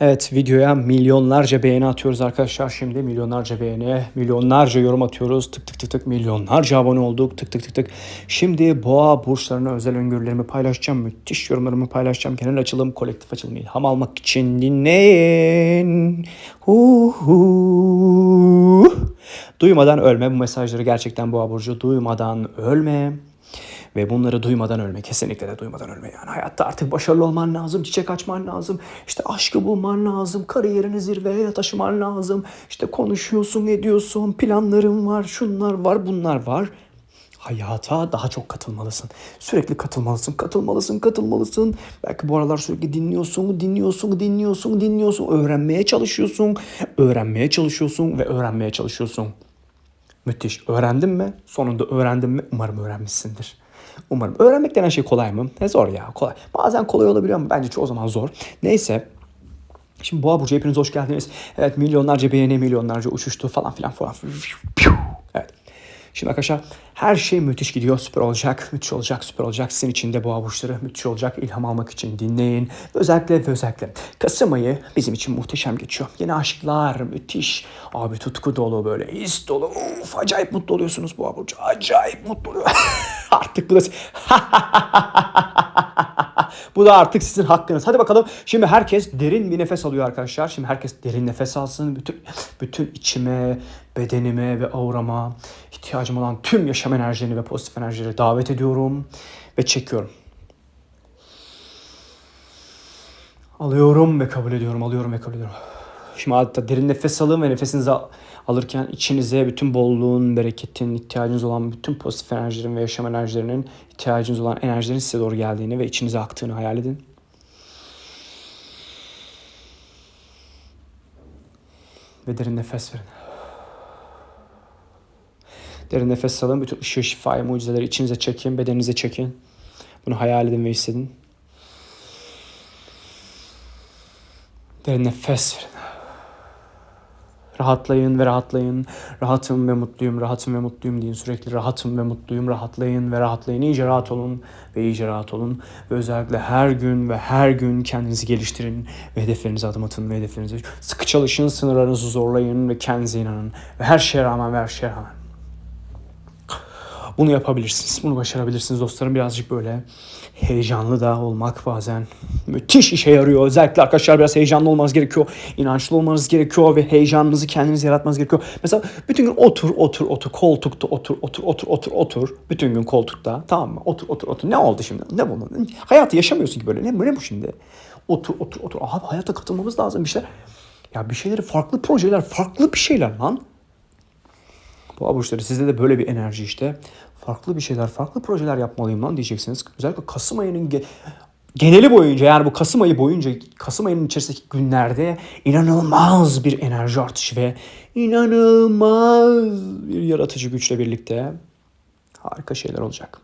Evet videoya milyonlarca beğeni atıyoruz arkadaşlar. Şimdi milyonlarca beğeni, milyonlarca yorum atıyoruz. Tık tık tık tık milyonlarca abone olduk. Tık tık tık tık. Şimdi boğa burçlarına özel öngörülerimi paylaşacağım. Müthiş yorumlarımı paylaşacağım. Genel açılım, kolektif açılım ilham almak için dinleyin. Hu hu. Duymadan ölme. Bu mesajları gerçekten boğa burcu duymadan ölme. Ve bunları duymadan ölme. Kesinlikle de duymadan ölme. Yani hayatta artık başarılı olman lazım. Çiçek açman lazım. İşte aşkı bulman lazım. Kariyerini zirveye taşıman lazım. İşte konuşuyorsun, ediyorsun. Planların var, şunlar var, bunlar var. Hayata daha çok katılmalısın. Sürekli katılmalısın, katılmalısın, katılmalısın. Belki bu aralar sürekli dinliyorsun, dinliyorsun, dinliyorsun, dinliyorsun. Öğrenmeye çalışıyorsun, öğrenmeye çalışıyorsun ve öğrenmeye çalışıyorsun. Müthiş. Öğrendin mi? Sonunda öğrendin mi? Umarım öğrenmişsindir. Umarım. Öğrenmek denen şey kolay mı? Ne zor ya. Kolay. Bazen kolay olabiliyor ama bence çoğu zaman zor. Neyse. Şimdi Boğa Burcu hepiniz hoş geldiniz. Evet milyonlarca beğeni, milyonlarca uçuştu falan filan falan. Evet. Şimdi arkadaşlar her şey müthiş gidiyor. Süper olacak, müthiş olacak, süper olacak. Sizin için de boğa burçları müthiş olacak. İlham almak için dinleyin. Özellikle ve özellikle Kasım ayı bizim için muhteşem geçiyor. Yeni aşklar müthiş. Abi tutku dolu böyle his dolu. Uf acayip mutlu oluyorsunuz boğa burcu. Acayip mutlu oluyor. artık bu da... bu da artık sizin hakkınız. Hadi bakalım. Şimdi herkes derin bir nefes alıyor arkadaşlar. Şimdi herkes derin nefes alsın. Bütün bütün içime, bedenime ve aurama ihtiyacım olan tüm yaşam enerjilerini ve pozitif enerjileri davet ediyorum ve çekiyorum. Alıyorum ve kabul ediyorum, alıyorum ve kabul ediyorum. Şimdi adeta derin nefes alın ve nefesinizi alırken içinize bütün bolluğun, bereketin, ihtiyacınız olan bütün pozitif enerjilerin ve yaşam enerjilerinin ihtiyacınız olan enerjilerin size doğru geldiğini ve içinize aktığını hayal edin. Ve derin nefes verin. Derin nefes alın. Bütün ışığı, şifayı, mucizeleri içinize çekin, bedeninize çekin. Bunu hayal edin ve hissedin. Derin nefes verin. Rahatlayın ve rahatlayın. Rahatım ve mutluyum, rahatım ve mutluyum deyin. Sürekli rahatım ve mutluyum, rahatlayın ve rahatlayın. İyice rahat olun ve iyice rahat olun. Ve özellikle her gün ve her gün kendinizi geliştirin. Ve hedeflerinize adım atın ve hedeflerinize sıkı çalışın, sınırlarınızı zorlayın ve kendinize inanın. Ve her şeye rağmen ve her şeye rağmen bunu yapabilirsiniz. Bunu başarabilirsiniz dostlarım. Birazcık böyle heyecanlı da olmak bazen müthiş işe yarıyor. Özellikle arkadaşlar biraz heyecanlı olmanız gerekiyor. İnançlı olmanız gerekiyor ve heyecanınızı kendiniz yaratmanız gerekiyor. Mesela bütün gün otur, otur, otur, koltukta otur, otur, otur, otur, otur. Bütün gün koltukta tamam mı? Otur, otur, otur. Ne oldu şimdi? Ne bu? Hayatı yaşamıyorsun ki böyle. Ne, ne bu şimdi? Otur, otur, otur. Abi hayata katılmamız lazım bir şey. Ya bir şeyleri farklı projeler, farklı bir şeyler lan. Bu burçları sizde de böyle bir enerji işte. Farklı bir şeyler, farklı projeler yapmalıyım lan diyeceksiniz. Özellikle Kasım ayının ge- geneli boyunca yani bu Kasım ayı boyunca Kasım ayının içerisindeki günlerde inanılmaz bir enerji artışı ve inanılmaz bir yaratıcı güçle birlikte harika şeyler olacak.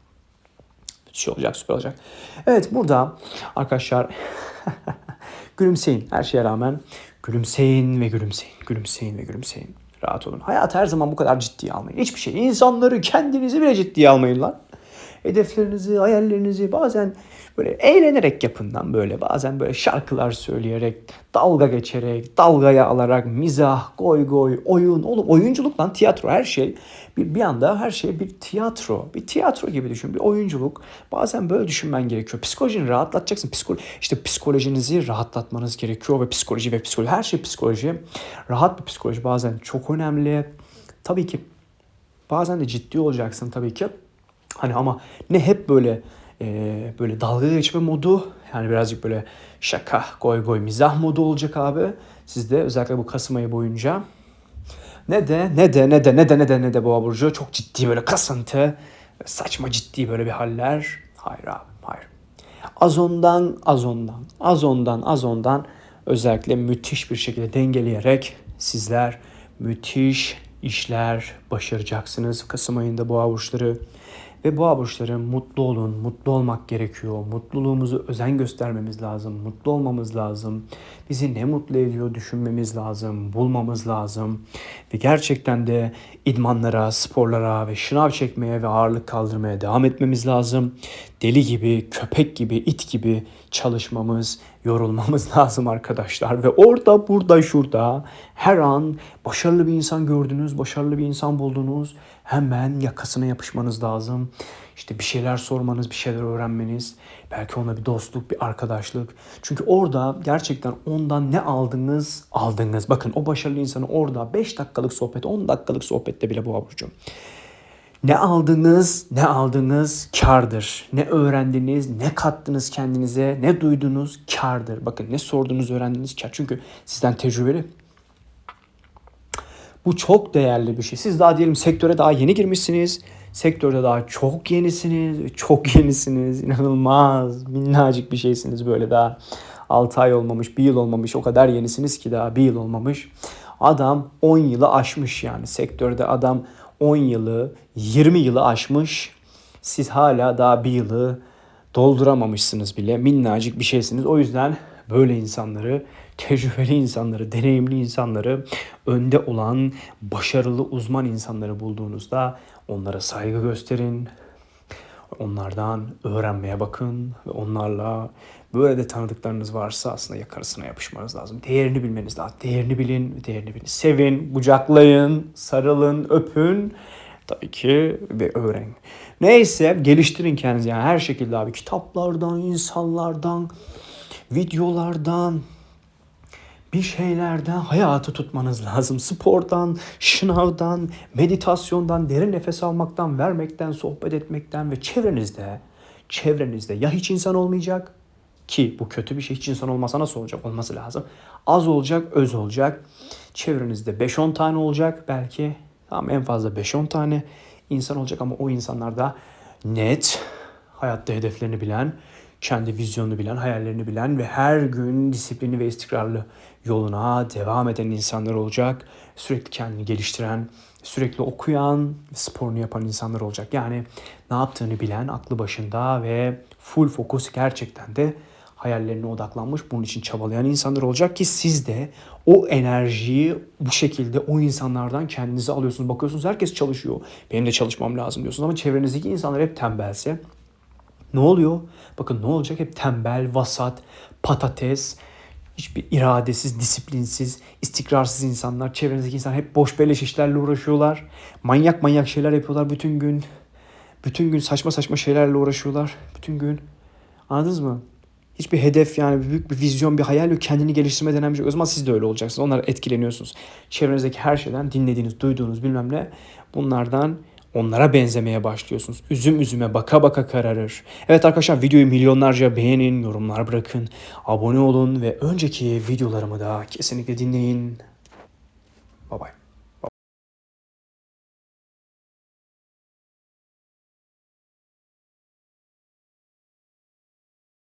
Müthiş olacak, süper olacak. Evet burada arkadaşlar gülümseyin her şeye rağmen gülümseyin ve gülümseyin, gülümseyin ve gülümseyin. Rahat olun. Hayat her zaman bu kadar ciddiye almayın. Hiçbir şey. İnsanları kendinizi bile ciddiye almayın lan. Hedeflerinizi, hayallerinizi bazen böyle eğlenerek yapın lan böyle. Bazen böyle şarkılar söyleyerek, dalga geçerek, dalgaya alarak, mizah, goy goy, oyun. Oğlum oyunculuk lan tiyatro her şey. Bir, bir anda her şey bir tiyatro. Bir tiyatro gibi düşün. Bir oyunculuk. Bazen böyle düşünmen gerekiyor. Psikolojini rahatlatacaksın. Psikolo işte psikolojinizi rahatlatmanız gerekiyor ve psikoloji ve psikoloji. Her şey psikoloji. Rahat bir psikoloji bazen çok önemli. Tabii ki bazen de ciddi olacaksın tabii ki. Hani ama ne hep böyle e, böyle dalga geçme modu yani birazcık böyle şaka, goy goy, mizah modu olacak abi. Sizde özellikle bu Kasım ayı boyunca ne de ne de ne de ne de ne de ne de boğa burcu çok ciddi böyle kasıntı, saçma ciddi böyle bir haller. Hayır abi, hayır. Az ondan, az ondan, az ondan, az ondan özellikle müthiş bir şekilde dengeleyerek sizler müthiş işler başaracaksınız Kasım ayında boğa burçları Ve boğa burçları mutlu olun, mutlu olmak gerekiyor. Mutluluğumuzu özen göstermemiz lazım, mutlu olmamız lazım. Bizi ne mutlu ediyor düşünmemiz lazım, bulmamız lazım. Ve gerçekten de idmanlara, sporlara ve şınav çekmeye ve ağırlık kaldırmaya devam etmemiz lazım. Deli gibi, köpek gibi, it gibi çalışmamız, yorulmamız lazım arkadaşlar. Ve orada, burada, şurada her an başarılı bir insan gördünüz, başarılı bir insan buldunuz. Hemen yakasına yapışmanız lazım. İşte bir şeyler sormanız, bir şeyler öğrenmeniz. Belki ona bir dostluk, bir arkadaşlık. Çünkü orada gerçekten ondan ne aldınız, aldınız. Bakın o başarılı insanı orada 5 dakikalık sohbet, 10 dakikalık sohbette bile bu aburcu. Ne aldınız, ne aldınız kardır. Ne öğrendiniz, ne kattınız kendinize, ne duydunuz kardır. Bakın ne sordunuz, öğrendiniz kar. Çünkü sizden tecrübeli. Bu çok değerli bir şey. Siz daha diyelim sektöre daha yeni girmişsiniz. Sektörde daha çok yenisiniz. Çok yenisiniz. İnanılmaz minnacık bir şeysiniz böyle daha. 6 ay olmamış, 1 yıl olmamış. O kadar yenisiniz ki daha 1 yıl olmamış. Adam 10 yılı aşmış yani. Sektörde adam 10 yılı, 20 yılı aşmış. Siz hala daha bir yılı dolduramamışsınız bile. Minnacık bir şeysiniz. O yüzden böyle insanları, tecrübeli insanları, deneyimli insanları, önde olan başarılı uzman insanları bulduğunuzda onlara saygı gösterin. Onlardan öğrenmeye bakın ve onlarla böyle de tanıdıklarınız varsa aslında yakarısına yapışmanız lazım. Değerini bilmeniz lazım. Değerini bilin, değerini bilin. Sevin, kucaklayın, sarılın, öpün. Tabii ki ve öğrenin. Neyse geliştirin kendinizi yani her şekilde abi. Kitaplardan, insanlardan, videolardan, bir şeylerden hayatı tutmanız lazım. Spordan, şınavdan, meditasyondan, derin nefes almaktan, vermekten, sohbet etmekten ve çevrenizde, çevrenizde ya hiç insan olmayacak ki bu kötü bir şey hiç insan olmasa nasıl olacak? Olması lazım. Az olacak, öz olacak. Çevrenizde 5-10 tane olacak belki. Tamam en fazla 5-10 tane insan olacak ama o insanlar da net, hayatta hedeflerini bilen, kendi vizyonunu bilen, hayallerini bilen ve her gün disiplini ve istikrarlı yoluna devam eden insanlar olacak. Sürekli kendini geliştiren, sürekli okuyan, sporunu yapan insanlar olacak. Yani ne yaptığını bilen, aklı başında ve full fokus gerçekten de hayallerine odaklanmış, bunun için çabalayan insanlar olacak ki siz de o enerjiyi bu şekilde o insanlardan kendinize alıyorsunuz. Bakıyorsunuz herkes çalışıyor. Benim de çalışmam lazım diyorsunuz ama çevrenizdeki insanlar hep tembelse. Ne oluyor? Bakın ne olacak? Hep tembel, vasat, patates, hiçbir iradesiz, disiplinsiz, istikrarsız insanlar. Çevrenizdeki insanlar hep boş beleş işlerle uğraşıyorlar. Manyak manyak şeyler yapıyorlar bütün gün. Bütün gün saçma saçma şeylerle uğraşıyorlar. Bütün gün. Anladınız mı? Hiçbir hedef yani büyük bir vizyon, bir hayal yok. Kendini geliştirme denen bir şey. O zaman siz de öyle olacaksınız. Onlar etkileniyorsunuz. Çevrenizdeki her şeyden dinlediğiniz, duyduğunuz bilmem ne bunlardan onlara benzemeye başlıyorsunuz. Üzüm üzüme baka baka kararır. Evet arkadaşlar videoyu milyonlarca beğenin, yorumlar bırakın, abone olun ve önceki videolarımı da kesinlikle dinleyin. Bye bye.